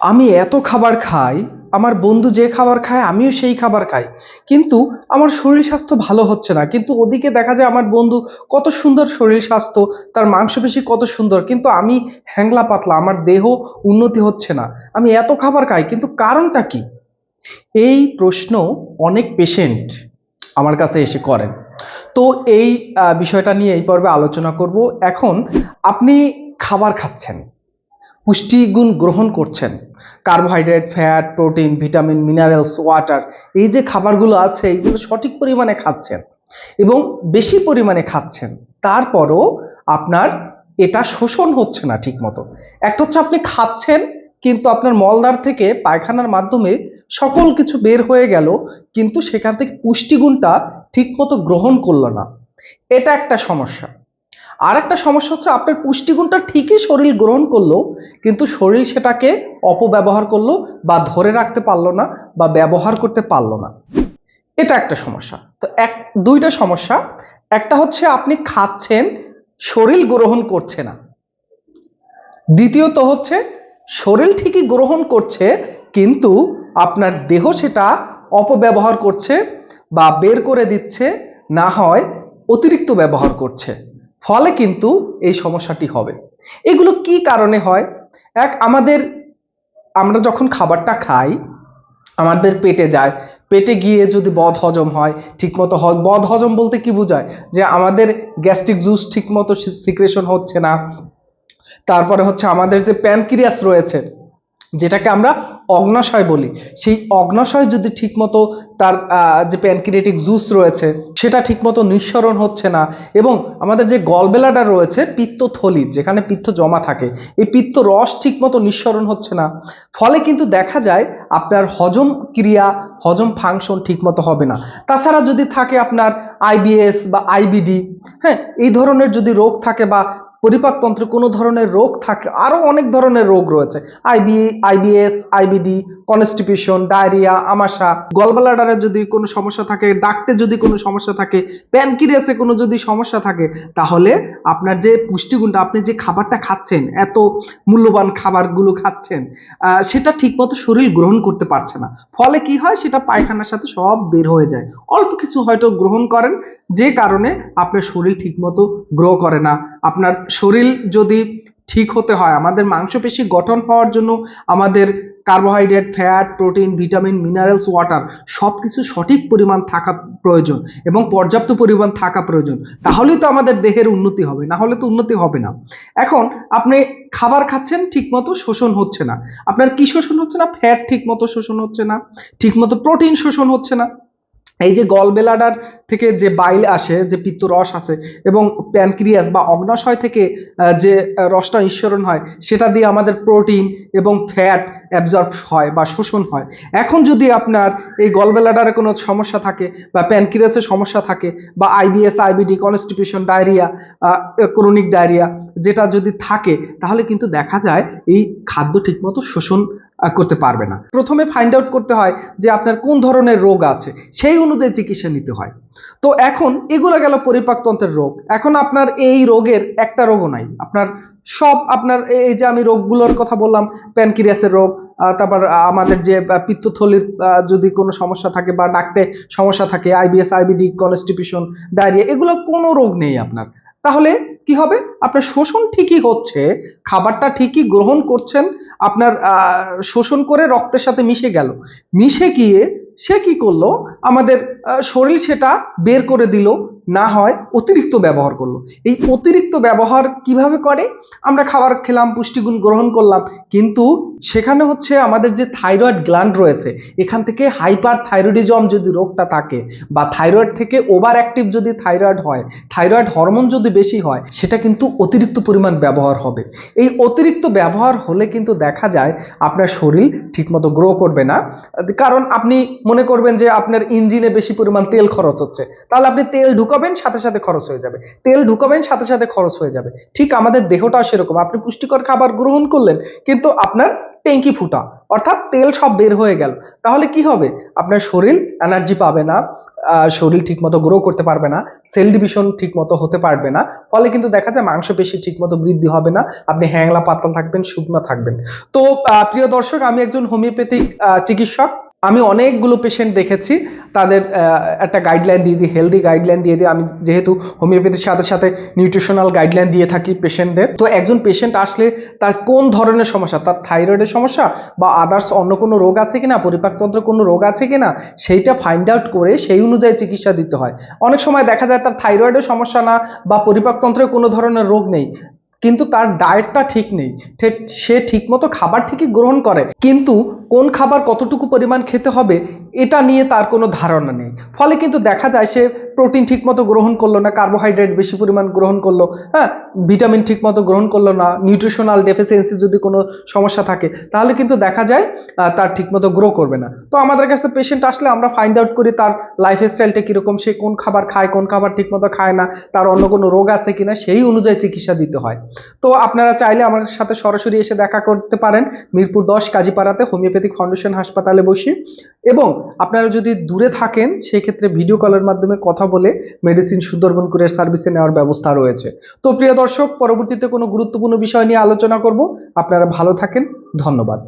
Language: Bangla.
আমি এত খাবার খাই, আমার বন্ধু যে খাবার খায়, আমিও সেই খাবার খাই। কিন্তু আমার শরীর স্বাস্থ্য ভালো হচ্ছে না। কিন্তু ওদিকে দেখা যায় আমার বন্ধু কত সুন্দর শরীর স্বাস্থ্য, তার মাংসপেশি কত সুন্দর, কিন্তু আমি হ্যাংলা পাতলা, আমার দেহ উন্নতি হচ্ছে না। আমি এত খাবার খাই, কিন্তু কারণটা কি? এই প্রশ্ন অনেক পেশেন্ট আমার কাছে এসে করেন। তো এই বিষয়টা নিয়ে এই পর্বে আলোচনা করব। এখন আপনি খাবার খাচ্ছেন। পুষ্টিগুণ গ্রহণ করছেন। Carbohydrate, fat, protein, vitamin, minerals, water, এই যে খাবারগুলো আছে এইগুলো সঠিক পরিমাণে খাচ্ছেন এবং বেশি পরিমাণে খাচ্ছেন। তারপরও আপনার এটা শোষণ হচ্ছে না ঠিক মতো একটা হচ্ছে আপনি খাচ্ছেন, কিন্তু আপনার মলদার থেকে পায়খানার মাধ্যমে সকল কিছু বের হয়ে গেল, কিন্তু সেখান থেকে পুষ্টিগুণটা ঠিকমতো গ্রহণ করল না। এটা একটা সমস্যা। আর একটা সমস্যা হচ্ছে আপনার পুষ্টিগুণটা ঠিকই শরীর গ্রহণ করল, কিন্তু শরীর সেটাকে অপব্যবহার করল বা ধরে রাখতে পারল না বা ব্যবহার করতে পারল না। এটা একটা সমস্যা। তো এক, দুইটা সমস্যা। একটা হচ্ছে আপনি খাচ্ছেন, শরীর গ্রহণ করছে না। দ্বিতীয়ত হচ্ছে, শরীর ঠিকই গ্রহণ করছে, কিন্তু আপনার দেহ সেটা অপব্যবহার করছে বা বের করে দিচ্ছে, না হয় অতিরিক্ত ব্যবহার করছে। ফলে কিন্তু এই সমস্যাটি হবে। এগুলো কি কারণে হয়? এক, আমাদের, আমরা যখন খাবারটা খাই, আমাদের পেটে যায়। পেটে গিয়ে যদি বদ হজম হয়, ঠিকমতো বদ হজম বলতে কি বোঝায়? যে আমাদের গ্যাস্ট্রিক জুস ঠিকমতো সিক্রেশন হচ্ছে না। তারপরে হচ্ছে আমাদের যে প্যানক্রিয়াস রয়েছে, যেটাকে আমরা অগ্নাশয় বলি, সেই অগ্নাশয় যদি ঠিকমতো তার যে প্যানক্রিয়েটিক জুস রয়েছে, সেটা ঠিকমতো নিঃসরণ হচ্ছে না এবং আমাদের যে গলবেলাটা রয়েছে, পিত্তথলি, যেখানে পিত্ত জমা থাকে, এই পিত্ত রস ঠিকমতো নিঃসরণ হচ্ছে না। ফলে কিন্তু দেখা যায় আপনার হজম ক্রিয়া, হজম ফাংশন ঠিকমতো হবে না। তাছাড়া যদি থাকে আপনার আইবিএস বা আইবিডি হ্যাঁ এই ধরনের যদি রোগ থাকে বা পরিপাকতন্ত্রে কোনো ধরনের রোগ থাকে আরও অনেক ধরনের রোগ রয়েছে। IB IBS IBD constipation diarrhoea আমাশা, গলব্লাডারে যদি কোনো সমস্যা থাকে ডাক্টে যদি কোনো সমস্যা থাকে প্যানক্রিয়াসে কোনো যদি সমস্যা থাকে, তাহলে আপনার যে পুষ্টিগুণটা, আপনি যে খাবারটা খাচ্ছেন, এত মূল্যবান খাবারগুলো খাচ্ছেন সেটা ঠিকমতো শরীর গ্রহণ করতে পারছে না। ফলে কি হয়? সেটা পায়খানার সাথে সব বের হয়ে যায়। অল্প কিছু হয়তো গ্রহণ করেন, যে কারণে আপনার শরীর ঠিকমতো গ্রো করে না। আপনার শরীর যদি ঠিক হতে হয়। আমাদের মাংসপেশি গঠন হওয়ার জন্য আমাদের carbohydrate fat protein vitamin minerals water সব কিছু সঠিক পরিমাণ থাকা প্রয়োজন এবং পর্যাপ্ত পরিমাণ থাকা প্রয়োজন। তাহলেই তো আমাদের দেহের উন্নতি হবে, না হলে তো উন্নতি হবে না। এখন আপনি খাবার খাচ্ছেন, ঠিকমতো শোষণ হচ্ছে না। আপনার কি শোষণ হচ্ছে না? ফ্যাট ঠিকমতো শোষণ হচ্ছে না। ঠিকমতো প্রোটিন শোষণ হচ্ছে না। এই যে গলবেলাডার থেকে যে বাইল আসে, যে পিত্ত রস আসে এবং প্যানক্রিয়াস বা অগ্নাশয় থেকে যে রসটা নিঃসরণ হয়, সেটা দিয়ে আমাদের প্রোটিন এবং ফ্যাট অ্যাবজর্ব হয় বা শোষণ হয়। এখন যদি আপনার এই গলবেলাডারে কোনো সমস্যা থাকে বা প্যানক্রিয়াসের সমস্যা থাকে বা IBS, IBD, constipation, diarrhoea chronic diarrhoea যেটা যদি থাকে, তাহলে কিন্তু দেখা যায় এই খাদ্য ঠিকমতো শোষণ করতে পারবে না। প্রথমে ফাইন্ড আউট করতে হয় যে আপনার কোন ধরনের রোগ আছে, সেই অনুযায়ী চিকিৎসা নিতে হয়। তো এখন এগুলো গেল পরিপাকতন্ত্রের রোগ। এখন আপনার এই রোগের একটা রোগও নাই। আপনার সব আপনার এই যে আমি রোগগুলোর কথা বললাম, প্যানক্রিয়াসের রোগ তারপর আমাদের যে পিত্তথলির যদি কোনো সমস্যা থাকে বা ডাক্টে সমস্যা থাকে আইবিএস আইবিডি কনস্টিপেশন ডায়রিয়া, এগুলো কোনো রোগ নেই আপনার। তাহলে কি হবে? আপনার শোষণ ঠিকই হচ্ছে, খাবারটা ঠিকই গ্রহণ করছেন, আপনার শোষণ করে রক্তের সাথে মিশে গেল। মিশে গিয়ে সে কি করল? আমাদের শরীর সেটা বের করে দিল, না হয় অতিরিক্ত ব্যবহার করল। এই অতিরিক্ত ব্যবহার কীভাবে করে? আমরা খাবার খেলাম, পুষ্টিগুণ গ্রহণ করলাম, কিন্তু সেখানে হচ্ছে আমাদের যে থাইরয়েড গ্ল্যান্ড রয়েছে, এখান থেকে হাইপার থাইরয়েডিজম যদি রোগটা থাকে বা থাইরয়েড থেকে ওভার অ্যাক্টিভ যদি থাইরয়েড হয়, থাইরয়েড হরমোন যদি বেশি হয়, সেটা কিন্তু অতিরিক্ত পরিমাণ ব্যবহার হবে। এই অতিরিক্ত ব্যবহার হলে কিন্তু দেখা যায় আপনার শরীর ঠিকমতো গ্রো করবে না। কারণ আপনি মনে করবেন যে আপনার ইঞ্জিনে বেশি পরিমাণ তেল খরচ হচ্ছে। তাহলে আপনি তেল ঢুকাবেন, সাথে সাথে খরচ হয়ে যাবে। তেল ঢুকাবেন, সাথে সাথে খরচ হয়ে যাবে। ঠিক আমাদের দেহটাও সেরকম। আপনি পুষ্টিকর খাবার গ্রহণ করলেন, কিন্তু আপনার ট্যাঙ্কি ফুটা। অর্থাৎ তেল সব বের হয়ে গেল। তাহলে কি হবে? আপনার শরীর এনার্জি পাবে না শরীর ঠিকমতো গ্রো করতে পারবে না সেল ডিভিশন ঠিকমতো হতে পারবে না। ফলে কিন্তু দেখা যায় মাংসপেশি ঠিকমতো বৃদ্ধি হবে না। আপনি হ্যাংলা পাতলা থাকবেন, শুকনো থাকবেন। তো প্রিয় দর্শক, আমি একজন হোমিওপ্যাথিক চিকিৎসক। আমি অনেকগুলো পেশেন্ট দেখেছি, তাদের একটা গাইডলাইন দিয়ে দিই হেলদি গাইডলাইন দিয়ে দিই। আমি যেহেতু হোমিওপ্যাথির সাথে সাথে নিউট্রিশনাল গাইডলাইন দিয়ে থাকি পেশেন্টদের তো একজন পেশেন্ট আসলে তার কোন ধরনের সমস্যা? তার থাইরয়েডের সমস্যা বা আদার্স অন্য কোনো রোগ আছে কিনা? পরিপাকতন্ত্রের কোনো রোগ আছে কিনা? সেইটা ফাইন্ড আউট করে সেই অনুযায়ী চিকিৎসা দিতে হয়। অনেক সময় দেখা যায় তার থাইরয়েডের সমস্যা না বা পরিপাকতন্ত্রের কোনো ধরনের রোগ নেই। কিন্তু তার ডায়েটটা ঠিক নেই। সে ঠিকমতো খাবার ঠিকই গ্রহণ করে। কিন্তু কোন খাবার কতটুকু পরিমাণ খেতে হবে এটা নিয়ে তার কোনো ধারণা নেই। ফলে কিন্তু দেখা যায় সে প্রোটিন ঠিকমতো গ্রহণ করল না, কার্বোহাইড্রেট বেশি পরিমাণ গ্রহণ করল হ্যাঁ ভিটামিন ঠিকমতো গ্রহণ করল না, নিউট্রিশনাল ডেফিসিয়েন্সি যদি কোনো সমস্যা থাকে, তাহলে কিন্তু দেখা যায় তার ঠিকমতো গ্রো করবে না। তো আমাদের কাছে পেশেন্ট আসলে আমরা ফাইন্ড আউট করি তার লাইফ স্টাইলটা কীরকম, সে কোন খাবার খায়, কোন খাবার ঠিকমতো খায় না, তার অন্য কোনো রোগ আছে কিনা, সেই অনুযায়ী চিকিৎসা দিতে হয়। তো আপনারা চাইলে আমার সাথে সরাসরি এসে দেখা করতে পারেন, মিরপুর দশ, কাজীপাড়াতে হোমিওপ্যাথিক ফাউন্ডেশন হাসপাতালে বসি। এবং আপনারা যদি দূরে থাকেন, সেক্ষেত্রে ভিডিও কলের মাধ্যমে কথা বলে মেডিসিন সুন্দরবন কুরিয়ার সার্ভিসে নেওয়ার ব্যবস্থা রয়েছে। তো প্রিয় দর্শক, পরবর্তীতে কোনো গুরুত্বপূর্ণ বিষয় নিয়ে আলোচনা করব। আপনারা ভালো থাকেন। ধন্যবাদ।